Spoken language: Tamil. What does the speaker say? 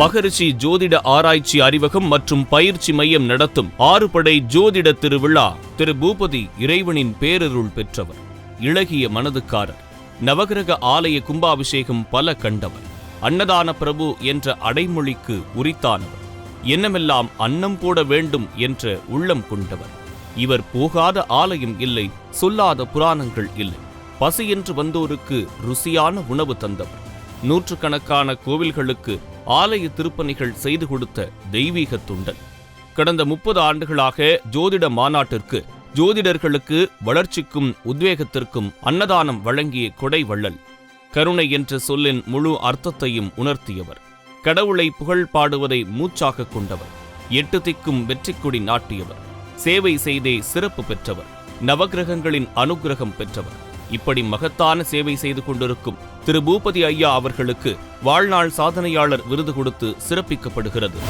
மகரிஷி ஜோதிட ஆராய்ச்சி அறிவகம் மற்றும் பயிற்சி மையம் நடத்தும் ஆறுபடை ஜோதிட திருவிழா திரு. பூபதி இறைவனின் பேரருள் பெற்றவர் இளகிய மனதுக்காரர் நவகிரக ஆலய கும்பாபிஷேகம் பல கண்டவர் அன்னதான பிரபு என்ற அடைமொழிக்கு உரித்தானவர் என்னமெல்லாம் அன்னம் போட வேண்டும் என்ற உள்ளம் கொண்டவர். இவர் போகாத ஆலயம் இல்லை சொல்லாத புராணங்கள் இல்லை பசியென்று வந்தோருக்கு ருசியான உணவு தந்தவர். நூற்றுக்கணக்கான கோவில்களுக்கு ஆலய திருப்பணிகள் செய்து கொடுத்த தெய்வீக துண்டன் கடந்த முப்பது ஆண்டுகளாக ஜோதிட மாநாட்டிற்கு ஜோதிடர்களுக்கு வளர்ச்சிக்கும் உத்வேகத்திற்கும் அன்னதானம் வழங்கிய கொடை வள்ளல். கருணை என்ற சொல்லின் முழு அர்த்தத்தையும் உணர்த்தியவர். கடவுளை புகழ் பாடுவதை மூச்சாக கொண்டவர். எட்டு திக்கும் வெற்றிக்கொடி நாட்டியவர். சேவை செய்தே சிறப்பு பெற்றவர். நவகிரகங்களின் அனுக்கிரகம் பெற்றவர். இப்படி மகத்தான சேவை செய்து கொண்டிருக்கும் திரு பூபதி ஐயா அவர்களுக்கு வாழ்நாள் சாதனையாளர் விருது கொடுத்து சிறப்பிக்கப்படுகிறது.